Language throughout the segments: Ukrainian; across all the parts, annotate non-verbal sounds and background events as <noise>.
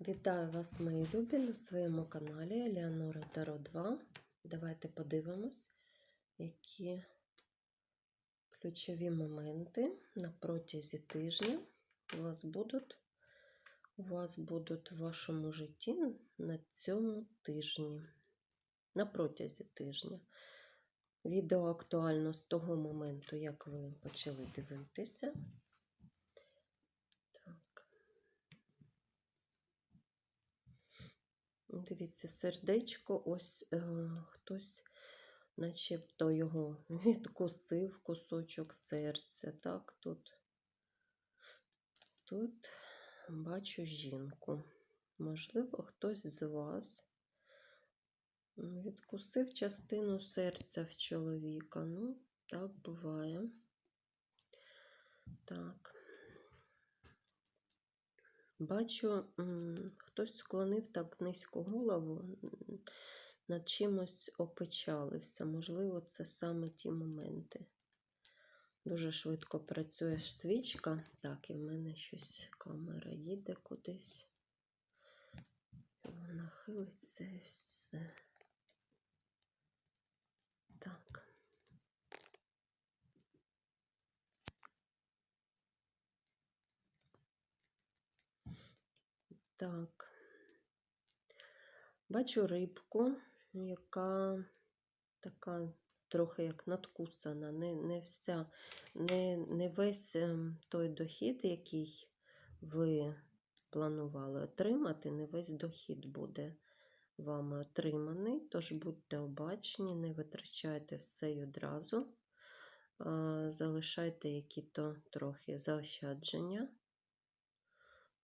Вітаю вас, мої любі, на своєму каналі Еліанора Таро 2. Давайте подивимось, які ключові моменти на протязі тижня у вас будуть у вас будуть в вашому житті на цьому тижні, на протязі тижня. Відео актуально з того моменту, як ви почали дивитися. Дивіться, сердечко, ось е, хтось, начебто його <laughs> відкусив кусочок серця. Так, тут, тут бачу жінку. Можливо, хтось з вас відкусив частину серця в чоловіка. Ну, так буває. Так. Бачу, хтось склонив так низько голову, над чимось опечалився. Можливо, це саме ті моменти. Дуже швидко працює свічка. Так, і в мене щось камера їде кудись. Вона хилиться і все. Так. Так. Бачу рибку, яка така трохи як надкусана, не, не вся, не, не весь ем, той дохід, який ви планували отримати, не весь дохід буде вами отриманий. Тож будьте обачні, не витрачайте все й одразу, залишайте які-то трохи заощадження.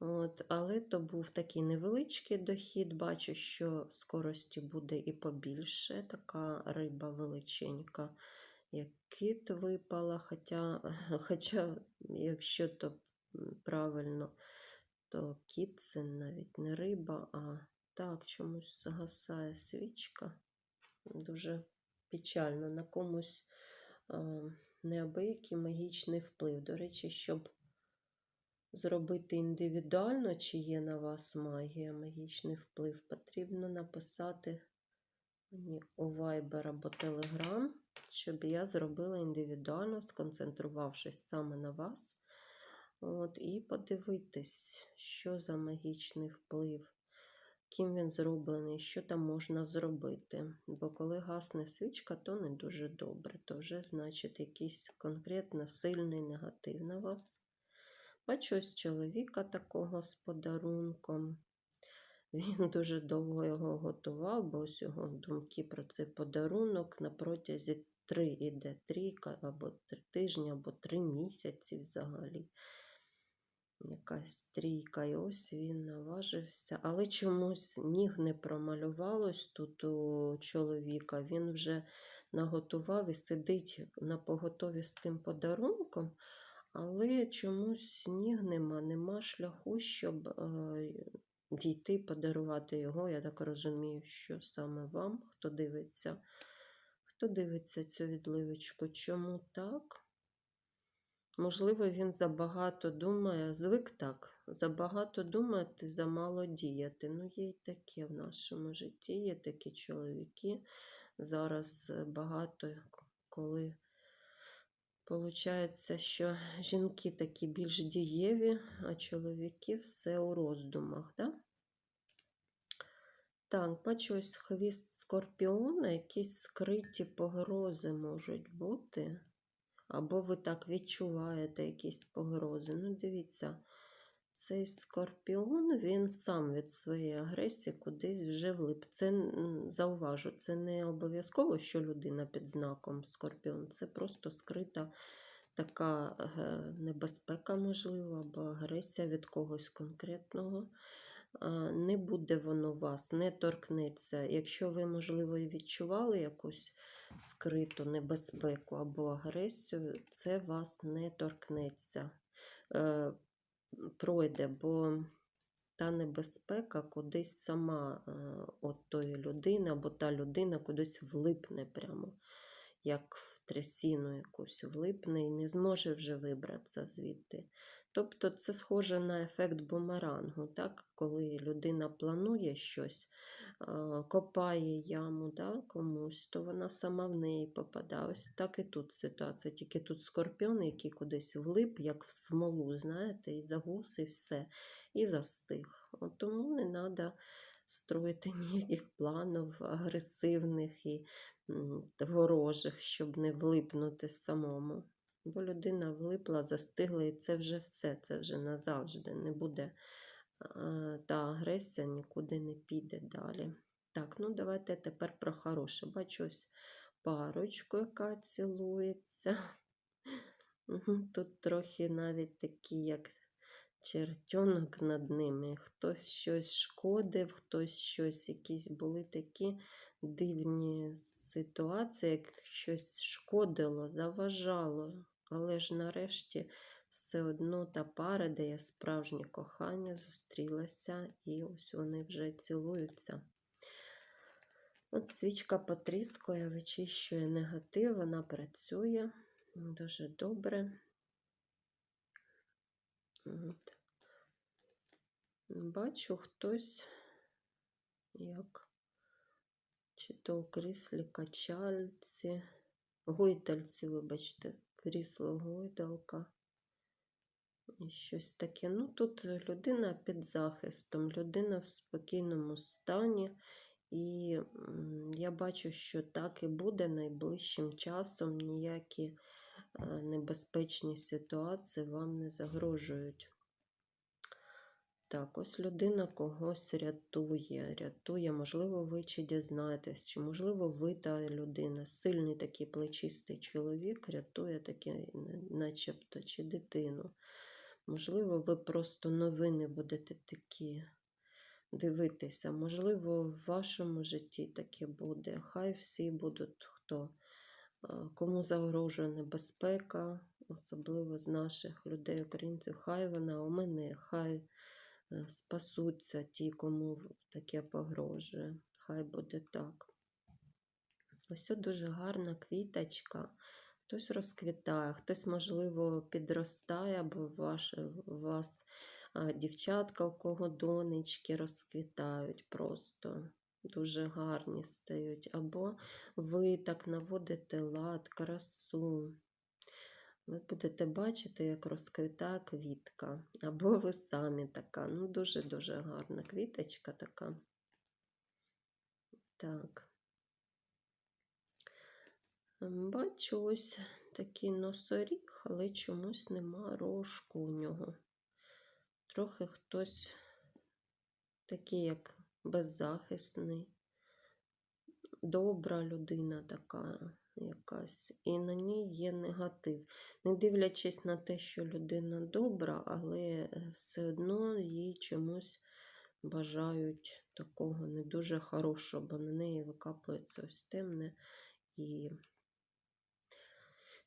От, але то був такий невеличкий дохід. Бачу, що скорості буде і побільше. Така риба величенька, як кит випала. Хоча, <laughs> хоча якщо то правильно, то кіт це навіть не риба, а так, чомусь загасає свічка. Дуже печально на комусь неабиякий магічний вплив. До речі, щоб зробити індивідуально, чи є на вас магія, магічний вплив, потрібно написати мені у Viber або Telegram, щоб я зробила індивідуально, сконцентрувавшись саме на вас. От, І подивитись, що за магічний вплив, ким він зроблений, що там можна зробити. Бо коли гасне свічка, то не дуже добре, то вже, значить, якийсь конкретно сильний негатив на вас. Бачу ось чоловіка такого з подарунком. <laughs> Він дуже довго його готував, бо ось його думки про цей подарунок на протязі три іде трійка, або три тижні, або три місяці взагалі. Якась трійка, і ось він наважився. Але чомусь ніг не промалювалось тут у чоловіка. Він вже наготував і сидить на поготові з тим подарунком. Але чомусь сніг нема, нема шляху, щоб е, дійти, подарувати його. Я так розумію, що саме вам, хто дивиться, хто дивиться цю відливочку, чому так? Можливо, він забагато думає, звик так, забагато думати, замало діяти. Ну, є й таке в нашому житті, є такі чоловіки. Зараз багато коли. Получається, що жінки такі більш дієві, а чоловіки все у роздумах. Да? Так, бачу ось хвіст скорпіона, якісь скриті погрози можуть бути. Або ви так відчуваєте якісь погрози. Ну, дивіться, цей скорпіон, він сам від своєї агресії кудись вже влип. Це зауважу, це не обов'язково, що людина під знаком скорпіон. Це просто скрита така е, небезпека, можливо, або агресія від когось конкретного. Не буде воно вас, не торкнеться. Якщо ви, можливо, і відчували якусь скриту небезпеку або агресію, це вас не торкнеться. Пройде, бо та небезпека кудись сама е, от тої людини, або та людина кудись влипне прямо, як в трясіну якусь влипне і не зможе вже вибратися звідти. Тобто це схоже на ефект бумерангу, так? коли людина планує щось, копає яму да, комусь, то вона сама в неї попадає. Ось так і тут ситуація. Тільки тут скорпіон, який кудись влип, як в смолу, знаєте, і загус, і все, і застиг. От тому не треба строїти <laughs> ніяких планів агресивних і ворожих, щоб не влипнути самому. Бо людина влипла, застигла, і це вже все, це вже назавжди. Не буде та агресія нікуди не піде далі. Так, ну давайте тепер про хороше. Бачу парочку, яка цілується. Тут трохи навіть такі, як чертенок над ними. Хтось щось шкодив, хтось щось, якісь були такі дивні ситуації, як щось шкодило, заважало. Але ж нарешті все одно та пара, де є справжнє кохання, зустрілася, і ось вони вже цілуються. От свічка потріскує, вичищує негатив, вона працює дуже добре. От. Бачу хтось, як чи то кріслі качальці, гойдальці, вибачте, крісло гойдалка. І щось таке. Ну, тут людина під захистом, людина в спокійному стані. І я бачу, що так і буде найближчим часом ніякі е, небезпечні ситуації вам не загрожують. Так, ось людина когось рятує, рятує, можливо, ви чи дізнаєтесь, чи, можливо, ви та людина, сильний такий плечистий чоловік рятує таке, начебто, чи дитину. Можливо, ви просто новини будете такі дивитися. Можливо, в вашому житті таке буде. Хай всі будуть, хто кому загрожує небезпека, особливо з наших людей, українців, хай вона у мене, хай спасуться ті, кому таке погрожує. Хай буде так. Ось дуже гарна квіточка. Хтось розквітає, хтось, можливо, підростає, або ваш, у вас а, дівчатка, у кого донечки розквітають просто. Дуже гарні стають. Або ви так наводите лад, красу. Ви будете бачити, як розквітає квітка. <laughs> Або ви самі така. Ну, дуже-дуже гарна квіточка така. Так. Бачу ось такий носоріг, але чомусь нема рожку у нього. Трохи хтось такий, як беззахисний, добра людина така якась, і на ній є негатив. Не дивлячись на те, що людина добра, але е, все одно їй чомусь бажають такого не дуже хорошого, бо на неї викапується ось темне і.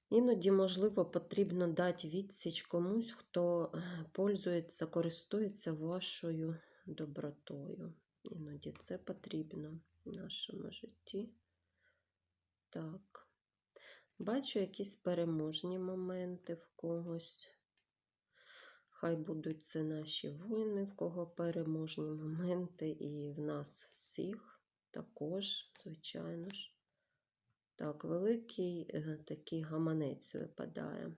Іноді, можливо, потрібно дати відсіч комусь, хто е, пользується, користується вашою добротою. Іноді це потрібно в нашому житті. Так. Бачу якісь переможні моменти в когось. Хай будуть це наші воїни, в кого переможні моменти, і в нас всіх також, звичайно ж. Так, великий е, такий гаманець випадає.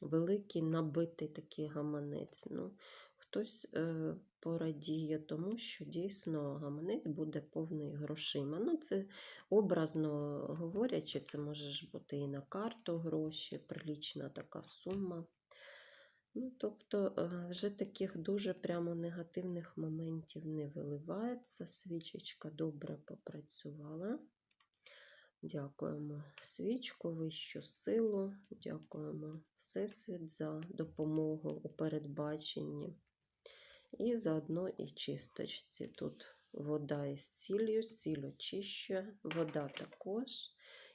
Великий набитий такий гаманець. Ну, хтось е, порадіє тому, що дійсно гаманець буде повний грошима. Ну, це образно говорячи, це може ж бути і на карту гроші, прилічна така сума. Ну, тобто, е, вже таких дуже прямо негативних моментів не виливається. Свічечка добре попрацювала. Дякуємо свічку, вищу силу, дякуємо Всесвіт за допомогу у передбаченні. І заодно і чисточці. Тут вода із сіллю, сіль очищує, вода також.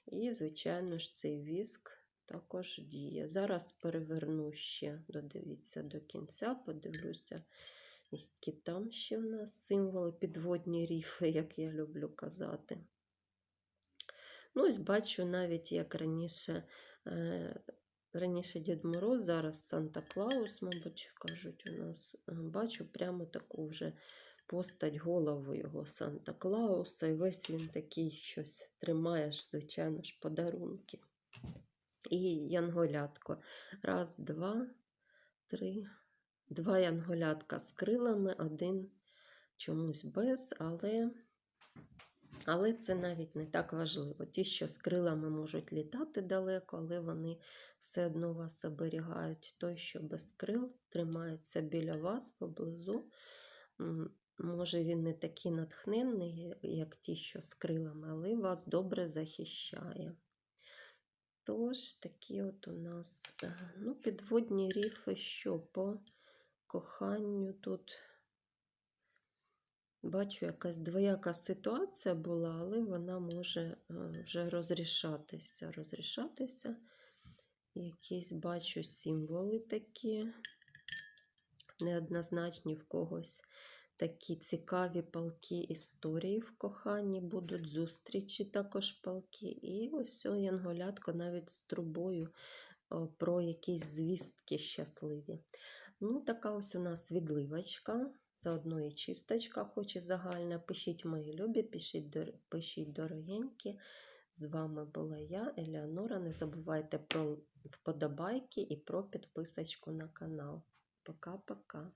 І, звичайно ж, цей віск також діє. Зараз переверну ще, додивіться до кінця, подивлюся, які там ще в нас символи, підводні ріфи, як я люблю казати. Ну, ось бачу навіть, як раніше е, раніше Дід Мороз, зараз Санта Клаус, мабуть, кажуть у нас. Е, Бачу прямо таку вже постать голову його Санта Клауса. І весь він такий щось тримаєш, звичайно ж, подарунки. І янголятко. Раз, два, три. Два янголятка з крилами, один чомусь без, але, але це навіть не так важливо. Ті, що з крилами можуть літати далеко, але вони все одно вас оберігають. Той, що без крил, тримається біля вас поблизу. Може, він не такий натхненний, як ті, що з крилами, але вас добре захищає. Тож, такі от у нас е, ну, підводні ріфи, що по коханню тут. Бачу, якась двояка ситуація була, але вона може е, вже розрішатися. Розрішатися. Якісь бачу символи такі неоднозначні в когось. Такі цікаві палкі історії в коханні будуть, зустрічі також палки. І ось янголятко навіть з трубою про якісь звістки щасливі. Ну, така ось у нас відливочка. Заодно і чисточка, хоч і загальна. Пишіть мої любі, пишіть, пишіть дорогенькі. З вами була я, Елеонора. Не забувайте про вподобайки і про підписочку на канал. Пока-пока.